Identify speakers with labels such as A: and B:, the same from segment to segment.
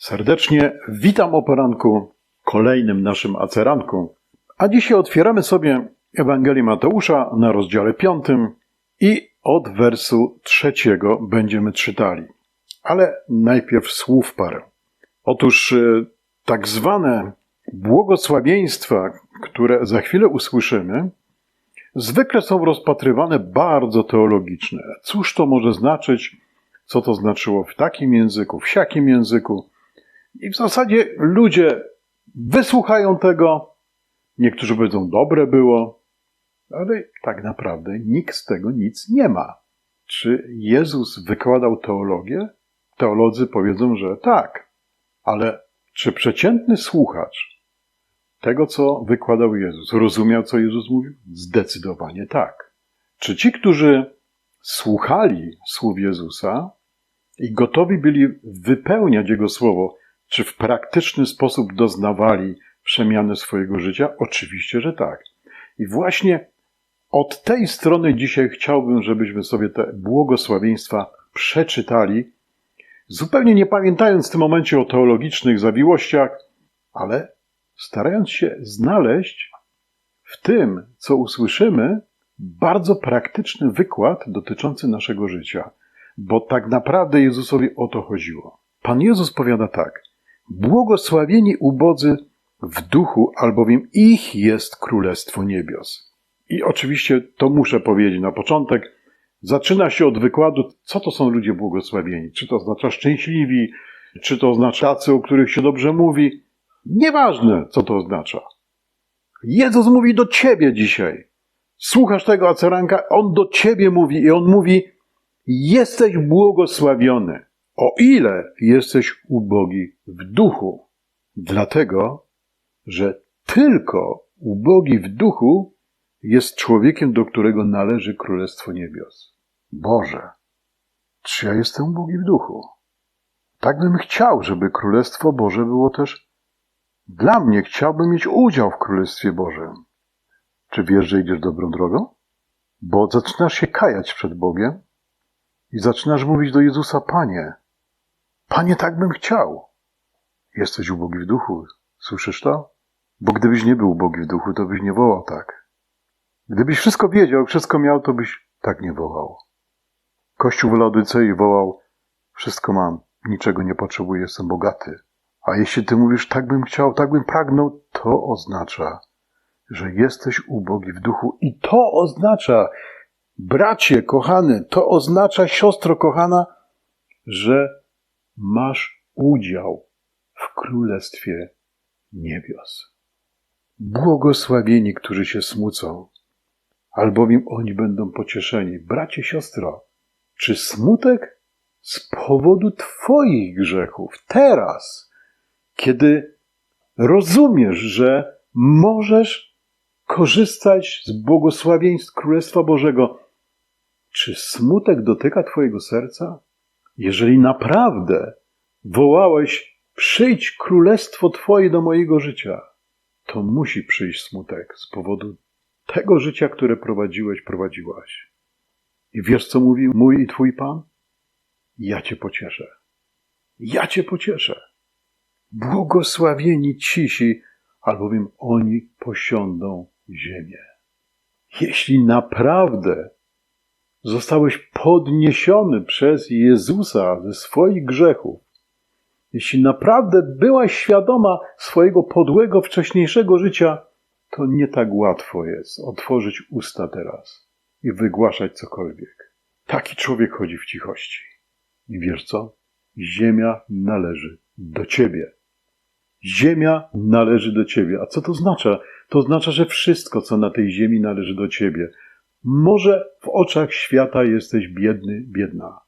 A: Serdecznie witam o poranku, kolejnym naszym aceranku. A dzisiaj otwieramy sobie Ewangelię Mateusza na rozdziale piątym i od wersu trzeciego będziemy czytali. Ale najpierw słów parę. Otóż e, tak zwane błogosławieństwa, które za chwilę usłyszymy, zwykle są rozpatrywane bardzo teologiczne. Cóż to może znaczyć? Co to znaczyło w takim języku, w siakim języku? I w zasadzie ludzie wysłuchają tego, niektórzy powiedzą, dobre było, ale tak naprawdę nikt z tego nic nie ma. Czy Jezus wykładał teologię? Teolodzy powiedzą, że tak, ale czy przeciętny słuchacz tego, co wykładał Jezus, rozumiał, co Jezus mówił? Zdecydowanie tak. Czy ci, którzy słuchali słów Jezusa i gotowi byli wypełniać Jego słowo, czy w praktyczny sposób doznawali przemiany swojego życia? Oczywiście, że tak. I właśnie od tej strony dzisiaj chciałbym, żebyśmy sobie te błogosławieństwa przeczytali, zupełnie nie pamiętając w tym momencie o teologicznych zawiłościach, ale starając się znaleźć w tym, co usłyszymy, bardzo praktyczny wykład dotyczący naszego życia, bo tak naprawdę Jezusowi o to chodziło. Pan Jezus powiada tak: Błogosławieni ubodzy w duchu, albowiem ich jest królestwo niebios. I oczywiście to muszę powiedzieć na początek. Zaczyna się od wykładu, co to są ludzie błogosławieni. Czy to oznacza szczęśliwi, czy to oznacza tacy, o których się dobrze mówi. Nieważne, co to oznacza. Jezus mówi do ciebie dzisiaj. Słuchasz tego aceranka, on do ciebie mówi i on mówi: Jesteś błogosławiony, o ile jesteś ubogi w duchu. Dlatego, że tylko ubogi w duchu jest człowiekiem, do którego należy Królestwo Niebios. Boże, czy ja jestem ubogi w duchu? Tak bym chciał, żeby Królestwo Boże było też dla mnie. Chciałbym mieć udział w Królestwie Bożym. Czy wiesz, że idziesz dobrą drogą? Bo zaczynasz się kajać przed Bogiem i zaczynasz mówić do Jezusa, Panie, Panie, tak bym chciał. Jesteś ubogi w duchu. Słyszysz to? Bo gdybyś nie był ubogi w duchu, to byś nie wołał tak. Gdybyś wszystko wiedział, wszystko miał, to byś tak nie wołał. Kościół w Laodycei wołał, wszystko mam, niczego nie potrzebuję, jestem bogaty. A jeśli ty mówisz, tak bym chciał, tak bym pragnął, to oznacza, że jesteś ubogi w duchu. I to oznacza, bracie kochany, to oznacza, siostro kochana, że masz udział w Królestwie Niebios. Błogosławieni, którzy się smucą, albowiem oni będą pocieszeni. Bracie, siostro, czy smutek z powodu Twoich grzechów teraz, kiedy rozumiesz, że możesz korzystać z błogosławieństw Królestwa Bożego, czy smutek dotyka Twojego serca? Jeżeli naprawdę wołałeś, przyjdź królestwo Twoje do mojego życia, to musi przyjść smutek z powodu tego życia, które prowadziłeś, prowadziłaś. I wiesz, co mówi mój i Twój Pan? Ja Cię pocieszę. Ja Cię pocieszę. Błogosławieni cisi, albowiem oni posiądą ziemię. Jeśli naprawdę zostałeś podniesiony przez Jezusa ze swoich grzechów, jeśli naprawdę byłaś świadoma swojego podłego wcześniejszego życia, to nie tak łatwo jest otworzyć usta teraz i wygłaszać cokolwiek. Taki człowiek chodzi w cichości. I wiesz co? Ziemia należy do ciebie. Ziemia należy do ciebie. A co to oznacza? To oznacza, że wszystko, co na tej ziemi należy do ciebie. Może w oczach świata jesteś biedny, biedna,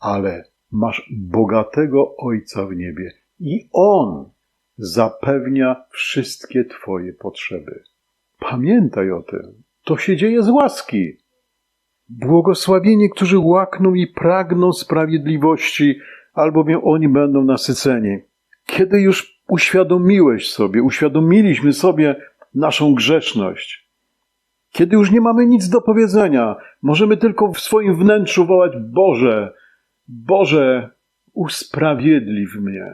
A: ale masz bogatego Ojca w niebie i On zapewnia wszystkie Twoje potrzeby. Pamiętaj o tym. To się dzieje z łaski. Błogosławieni, którzy łakną i pragną sprawiedliwości, albowiem oni będą nasyceni. Kiedy już uświadomiłeś sobie, uświadomiliśmy sobie naszą grzeszność, kiedy już nie mamy nic do powiedzenia, możemy tylko w swoim wnętrzu wołać: Boże, Boże, usprawiedliw mnie.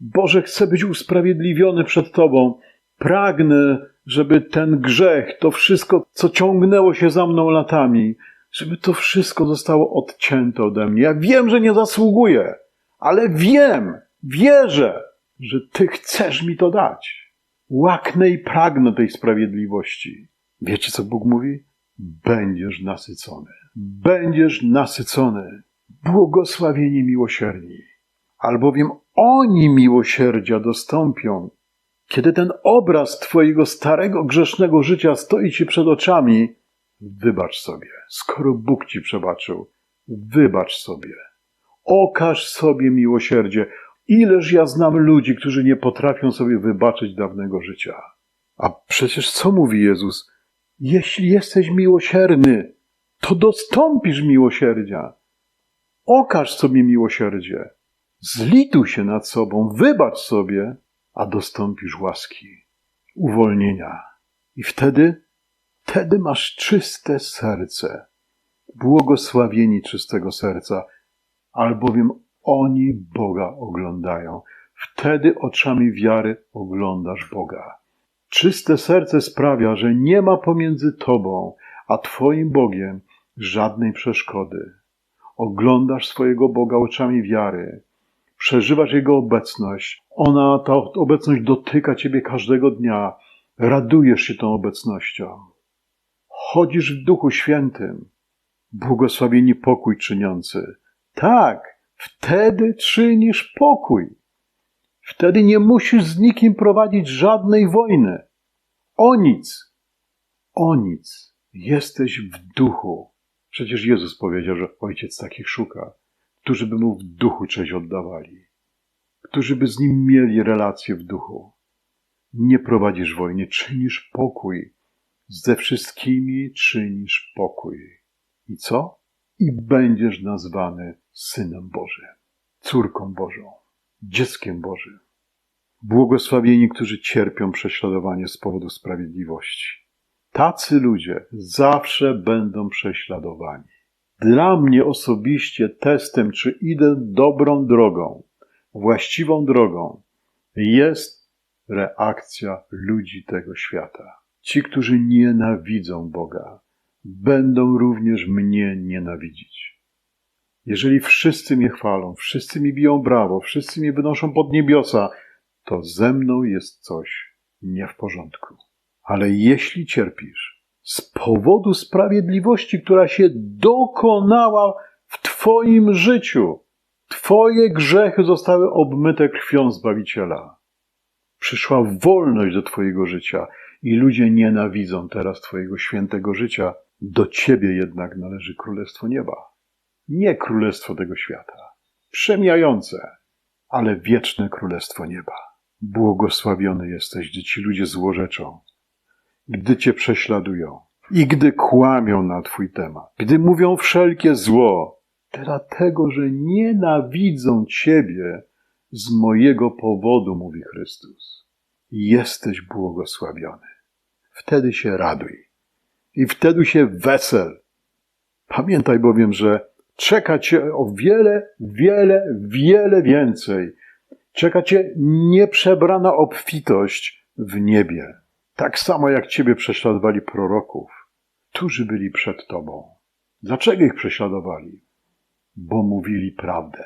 A: Boże, chcę być usprawiedliwiony przed Tobą. Pragnę, żeby ten grzech, to wszystko, co ciągnęło się za mną latami, żeby to wszystko zostało odcięte ode mnie. Ja wiem, że nie zasługuję, ale wiem, wierzę, że Ty chcesz mi to dać. Łaknę i pragnę tej sprawiedliwości. Wiecie, co Bóg mówi? Będziesz nasycony. Będziesz nasycony. Błogosławieni miłosierni. Albowiem oni miłosierdzia dostąpią. Kiedy ten obraz Twojego starego grzesznego życia stoi Ci przed oczami, wybacz sobie. Skoro Bóg Ci przebaczył, wybacz sobie. Okaż sobie miłosierdzie. Ileż ja znam ludzi, którzy nie potrafią sobie wybaczyć dawnego życia. A przecież co mówi Jezus? Jeśli jesteś miłosierny, to dostąpisz miłosierdzia. Okaż sobie miłosierdzie. Zlituj się nad sobą, wybacz sobie, a dostąpisz łaski, uwolnienia. I wtedy, wtedy masz czyste serce. Błogosławieni czystego serca, albowiem oni Boga oglądają. Wtedy oczami wiary oglądasz Boga. Czyste serce sprawia, że nie ma pomiędzy Tobą a Twoim Bogiem żadnej przeszkody. Oglądasz swojego Boga oczami wiary, przeżywasz Jego obecność. Ona, ta obecność dotyka Ciebie każdego dnia. Radujesz się tą obecnością. Chodzisz w Duchu Świętym, błogosławieni pokój czyniący. Tak, wtedy czynisz pokój. Wtedy nie musisz z nikim prowadzić żadnej wojny. O nic, o nic. Jesteś w duchu. Przecież Jezus powiedział, że Ojciec takich szuka, którzy by Mu w duchu cześć oddawali, którzy by z Nim mieli relacje w duchu. Nie prowadzisz wojny, czynisz pokój. Ze wszystkimi czynisz pokój. I co? I będziesz nazwany Synem Bożym, córką Bożą, dzieckiem Bożym. Błogosławieni, którzy cierpią prześladowanie z powodu sprawiedliwości Tacy ludzie zawsze będą prześladowani. Dla mnie osobiście testem, czy idę dobrą drogą, właściwą drogą, jest reakcja ludzi tego świata. Ci, którzy nienawidzą Boga, będą również mnie nienawidzić. Jeżeli wszyscy mnie chwalą, wszyscy mi biją brawo, wszyscy mnie wynoszą pod niebiosa, to ze mną jest coś nie w porządku. Ale jeśli cierpisz z powodu sprawiedliwości, która się dokonała w Twoim życiu, Twoje grzechy zostały obmyte krwią Zbawiciela. Przyszła wolność do Twojego życia i ludzie nienawidzą teraz Twojego świętego życia. Do Ciebie jednak należy Królestwo Nieba. Nie Królestwo tego świata. Przemijające, ale wieczne Królestwo Nieba. Błogosławiony jesteś, gdy ci ludzie złorzeczą gdy cię prześladują i gdy kłamią na twój temat, gdy mówią wszelkie zło, dlatego, że nienawidzą ciebie z mojego powodu, mówi Chrystus. Jesteś błogosławiony. Wtedy się raduj i wtedy się wesel. Pamiętaj bowiem, że czeka cię o wiele, wiele, wiele więcej. Czeka cię nieprzebrana obfitość w niebie. Tak samo jak ciebie prześladowali proroków, którzy byli przed tobą. Dlaczego ich prześladowali? Bo mówili prawdę.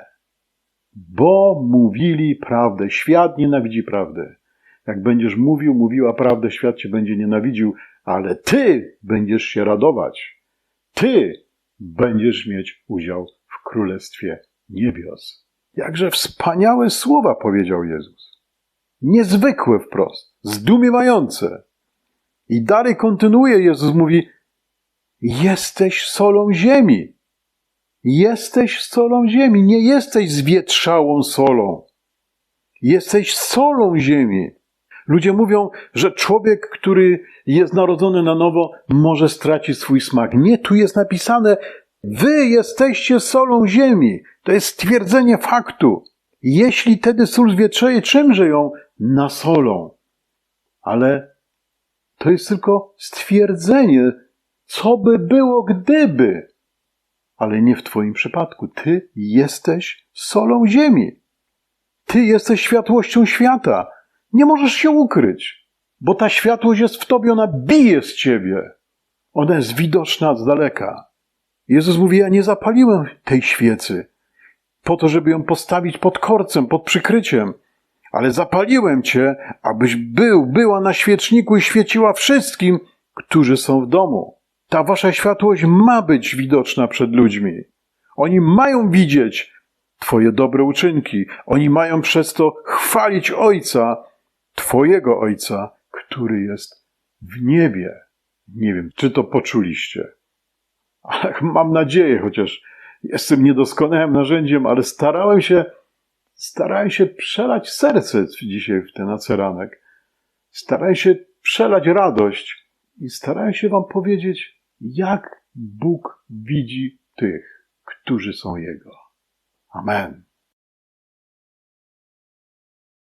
A: Bo mówili prawdę. Świat nienawidzi prawdy. Jak będziesz mówił, mówiła prawdę, świat cię będzie nienawidził, ale ty będziesz się radować. Ty będziesz mieć udział w Królestwie Niebios. Jakże wspaniałe słowa powiedział Jezus niezwykłe wprost, zdumiewające. I dalej kontynuuje, Jezus mówi, jesteś solą ziemi. Jesteś solą ziemi, nie jesteś zwietrzałą solą. Jesteś solą ziemi. Ludzie mówią, że człowiek, który jest narodzony na nowo, może stracić swój smak. Nie, tu jest napisane, wy jesteście solą ziemi. To jest stwierdzenie faktu. Jeśli tedy sól zwietrzeje, czymże ją nasolą? Ale to jest tylko stwierdzenie, co by było gdyby. Ale nie w Twoim przypadku. Ty jesteś solą ziemi. Ty jesteś światłością świata. Nie możesz się ukryć, bo ta światłość jest w tobie, ona bije z ciebie. Ona jest widoczna z daleka. Jezus mówi: Ja nie zapaliłem tej świecy po to, żeby ją postawić pod korcem, pod przykryciem, ale zapaliłem cię, abyś był, była na świeczniku i świeciła wszystkim, którzy są w domu. Ta wasza światłość ma być widoczna przed ludźmi. Oni mają widzieć Twoje dobre uczynki. Oni mają przez to chwalić Ojca, Twojego Ojca, który jest w niebie. Nie wiem, czy to poczuliście. Ale mam nadzieję, chociaż jestem niedoskonałym narzędziem, ale starałem się, starałem się przelać serce dzisiaj w ten aceranek. Starałem się przelać radość i starałem się Wam powiedzieć, jak Bóg widzi tych, którzy są Jego. Amen.